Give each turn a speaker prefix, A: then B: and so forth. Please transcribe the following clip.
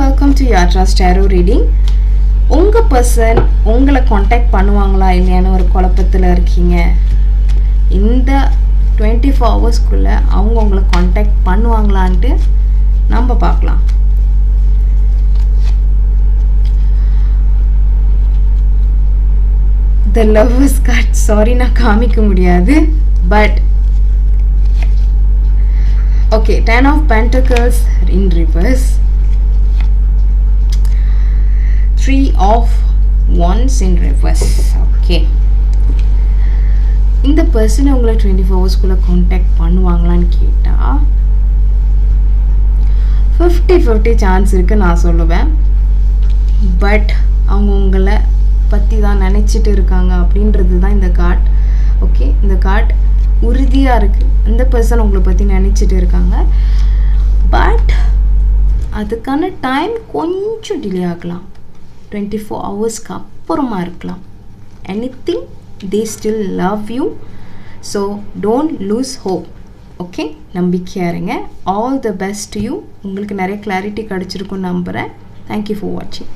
A: Welcome to யாட்ராஸ் tarot reading உங்கள் person உங்களை காண்டாக்ட் பண்ணுவாங்களா இல்லையான்னு ஒரு குழப்பத்தில் இருக்கீங்க. இந்த டுவெண்ட்டி ஃபோர் ஹவர்ஸ்க்குள்ளே அவங்க உங்களை காண்டாக்ட் பண்ணுவாங்களான்ட்டு நம்ம பார்க்கலாம். த லவ்வர்ஸ் கார்ட் சாரி நான் காமிக்க முடியாது. But okay ten of pentacles in reverse three of wands in reverse okay இந்த பர்சனை உங்களை டுவெண்ட்டி ஃபோர் ஹவர்ஸ்குள்ளே காண்டாக்ட் பண்ணுவாங்களான்னு கேட்டால் ஃபிஃப்டி ஃபிஃப்டி சான்ஸ் இருக்குது நான் சொல்லுவேன். பட் அவங்க உங்களை பற்றி தான் நினச்சிட்டு இருக்காங்க அப்படின்றது தான் இந்த கார்ட் ஓகே இந்த கார்ட் உறுதியாக இருக்குது இந்த பர்சன் உங்களை பற்றி நினச்சிட்டு இருக்காங்க. பட் அதுக்கான டைம் கொஞ்சம் டிலே ஆகலாம். டுவெண்ட்டி ஃபோர் ஹவர்ஸ்க்கு அப்புறமா இருக்கலாம். Anything they still love you so don't lose hope okay நம்பிக்கையாக இருங்க ஆல் த பெஸ்ட் யூ உங்களுக்கு நிறைய கிளாரிட்டி கிடச்சிருக்குன்னு நம்புகிறேன் தேங்க்யூ ஃபார் வாட்சிங்